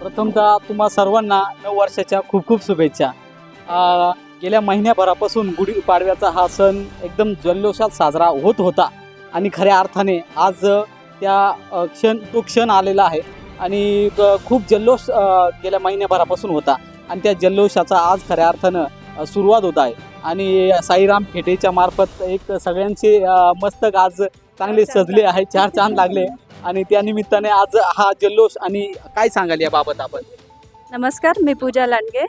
प्रथमतः तुम्हा सर्वांना नऊ वर्षाच्या खूप खूप शुभेच्छा. गेल्या महिन्याभरापासून गुढीपाडव्याचा हा सण एकदम जल्लोषात साजरा होत होता. आणि खऱ्या अर्थाने आज त्या क्षण तो क्षण आलेला आहे. आणि खूप जल्लोष गेल्या महिन्याभरापासून होता. आणि त्या जल्लोषाचा आज खऱ्या अर्थानं सुरुवात होत आहे. आणि साईराम फेटेच्या मार्फत एक सगळ्यांचे मस्तक आज चांगले सजले आहे. चार चांद लागले. आणि त्या निमित्ताने आज हा जल्लोष आणि काय सांगाल याबाबत आपण? नमस्कार मी पूजा लांडगे.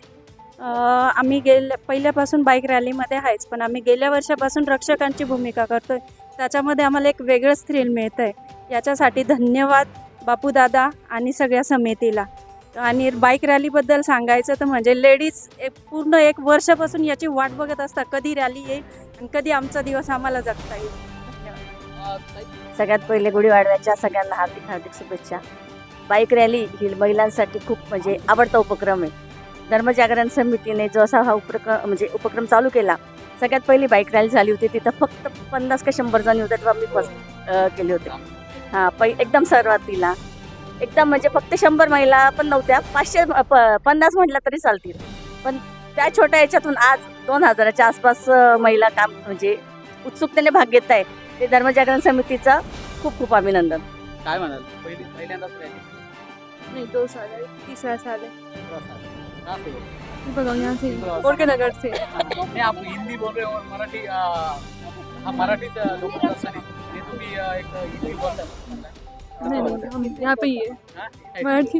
आम्ही गेल्या पहिल्यापासून बाईक रॅलीमध्ये आहेच पण आम्ही गेल्या वर्षापासून रक्षकांची भूमिका करतोय. त्याच्यामध्ये आम्हाला एक वेगळंच थ्रिल मिळतं आहे याच्यासाठी धन्यवाद बापूदादा आणि सगळ्या समितीला. आणि बाईक रॅलीबद्दल सांगायचं तर म्हणजे लेडीज एक पूर्ण एक वर्षापासून याची वाट बघत असतात कधी रॅली येईल आणि कधी आमचा दिवस आम्हाला जगता येईल. सगळ्यात पहिले गुढीवाडव्याच्या सगळ्यांना हार्दिक हार्दिक शुभेच्छा. बाईक रॅली ही महिलांसाठी खूप म्हणजे आवडता उपक्रम आहे. धर्मजागरण समितीने जो असा हा उपक्रम म्हणजे उपक्रम चालू केला सगळ्यात पहिली बाईक रॅली झाली होती तिथं फक्त पन्नास का शंभर जणी होत्या तेव्हा मी फर्स्ट केले होते. हां पै एकदम सुरुवातीला. एकदम म्हणजे फक्त शंभर महिला पण नव्हत्या पाचशे प पन्नास म्हटलं तरी चालतील. पण त्या छोट्या याच्यातून आज दोन हजाराच्या आसपास महिला काम म्हणजे उत्सुकतेने भाग घेत आहे ते धर्मजागरण समितीचा खूप खूप अभिनंदन. काय म्हणाल? पहिली पहिल्यांदाच rally. नहीं दो साल है तीसरा साल है. कहाँ से हो? से के नगर से नहीं आप हिंदी बोल रहे हो और मराठी अ, हा मराठीच लोक असताना हे तुम्ही अ, एक हिंदी बोलताय नहीं नहीं हम यहाँ पे ही है? हा? मराठी.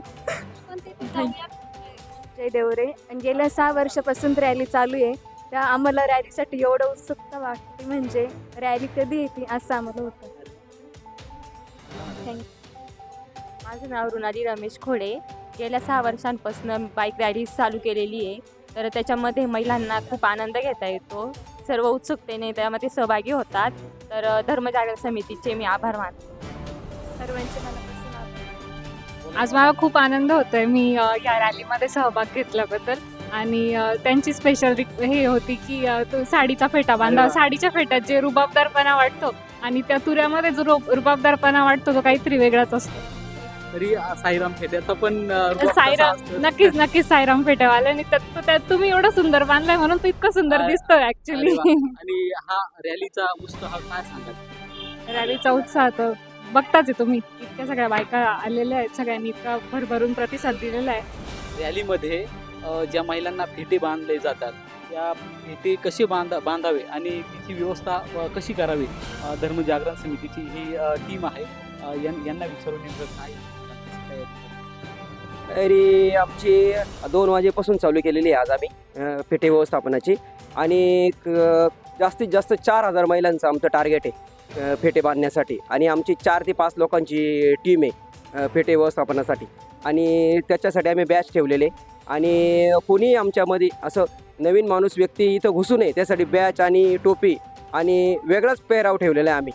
जय देवरे. आणि गेल्या सहा वर्षापासून रॅली चालू आहे. त्या आम्हाला रॅलीसाठी एवढं उत्सुकता वाटते म्हणजे रॅली कधी येते असं आम्हाला होतं. माझं नाव रुणाली रमेश खोडे. गेल्या सहा वर्षांपासून बाईक रॅली चालू केलेली आहे. तर त्याच्यामध्ये महिलांना खूप आनंद घेता येतो. सर्व उत्सुकतेने त्यामध्ये सहभागी होतात. तर अ, धर्मजागरण समितीचे मी आभार मानते. सर्वांचे मनापासून आभार. आज मला खूप आनंद होतोय मी अ, या रॅलीमध्ये सहभाग घेतल्याबद्दल. आणि त्यांची स्पेशल हे होती की तो साडीचा फेटा बांधा. साडीच्या फेट्यात जे रुबाबदारपणा वाटतो आणि त्या तुऱ्यामध्ये जो रुब- रुबाबदारपणा वाटतो तो काहीतरी वेगळाच असतो. तरी साईराम फेट्याचा पण साईराम? नक्कीच नक्कीच साईराम फेट्यावाले. आणि त्यात तुम्ही एवढं सुंदर बांधलाय म्हणून तो इतकं सुंदर दिसतोय ऍक्च्युली. आणि हा रॅलीचा उत्साह काय सांगाल? रॅलीचा उत्साह तर बघताच आहे तुम्ही. इतक्या सगळ्या बायका आलेल्या आहेत सगळ्यांनी इतका भरभरून प्रतिसाद दिलेला आहे. रॅलीमध्ये ज्या महिलांना फेटे बांधले जातात त्या फेटे कसे बांधा बांधावे आणि तिची व्यवस्था कशी करावी? धर्मजागरण समितीची ही टीम आहे. यां- यांना विचारून नेमकं काय तरी आमची दोन वाजेपासून चालू केलेली आहे आज आम्ही फेटे व्यवस्थापनाची. आणि जास्तीत जास्त चार हजार महिलांचं आमचं टार्गेट आहे फेटे बांधण्यासाठी. आणि आमची चार ते पाच लोकांची टीम आहे फेटे व्यवस्थापनासाठी. आणि त्याच्यासाठी आम्ही बॅच ठेवलेले आणि कोणीही आमच्यामध्ये असं नवीन माणूस व्यक्ती इथं घुसू नये त्यासाठी बॅच आणि टोपी आणि वेगळाच पेहराव ठेवलेला आहे आम्ही.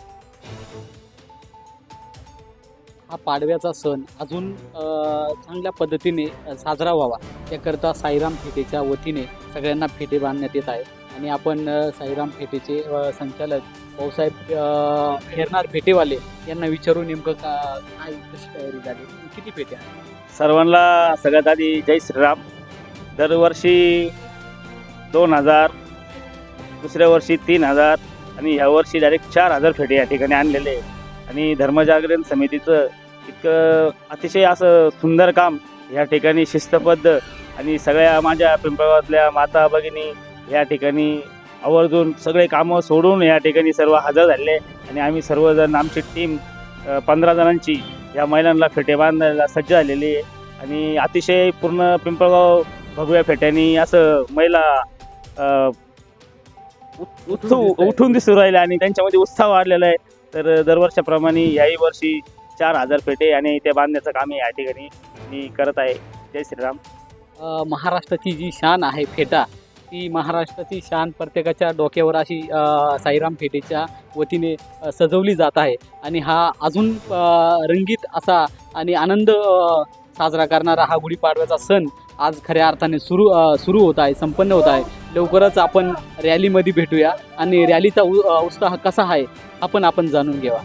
हा पाडव्याचा सण अजून चांगल्या पद्धतीने साजरा व्हावा. याकरता साईराम फेटेच्या वतीने सगळ्यांना फेटे बांधण्यात येत आहे. आणि आपण साईराम फेटेचे संचालक भाऊसाहेब अ, फेरणार फेटेवाले यांना विचारून नेमकं का काय कशी तयारी झाली किती फेटे सर्वांना सगळ्यात आधी जय श्रीराम दरवर्षी दोन हजार दुसऱ्या वर्षी तीन हजार आणि ह्या वर्षी डायरेक्ट चार हजार फेटे या ठिकाणी आणलेले आहे. आणि धर्मजागरण समितीचं इतकं अतिशय असं सुंदर काम ह्या ठिकाणी शिस्तबद्ध आणि सगळ्या माझ्या पिंपळगावातल्या माता भगिनी या ठिकाणी आवर्जून सगळे कामं सोडून या ठिकाणी सर्व हजर झाले आणि आम्ही सर्वजण आमची टीम पंधरा जणांची या महिलांना फेटे बांधायला सज्ज झालेली आहे. आणि अतिशय पूर्ण पिंपळगाव भगव्या फेट्यानी असं महिला उत्सव उठून दिसू राहिले आणि त्यांच्यामध्ये उत्साह वाढलेला आहे. तर दरवर्षाप्रमाणे याही वर्षी चार हजार फेटे आणि ते बांधण्याचं काम या ठिकाणी मी करत आहे. जय श्रीराम. महाराष्ट्राची जी शान आहे फेटा ती महाराष्ट्राची शान प्रत्येकाच्या डोक्यावर अशी साईराम फेटेच्या वतीने सजवली जात आहे. आणि हा अजून रंगीत असा आणि आनंद साजरा करणारा हा गुढीपाडव्याचा सण आज खऱ्या अर्थाने सुरू सुरू होत आहे संपन्न होत आहे. लवकरच आपण रॅलीमध्ये भेटूया. आणि रॅलीचा उ- उत्साह कसा आहे आपण आपण जाणून घेऊया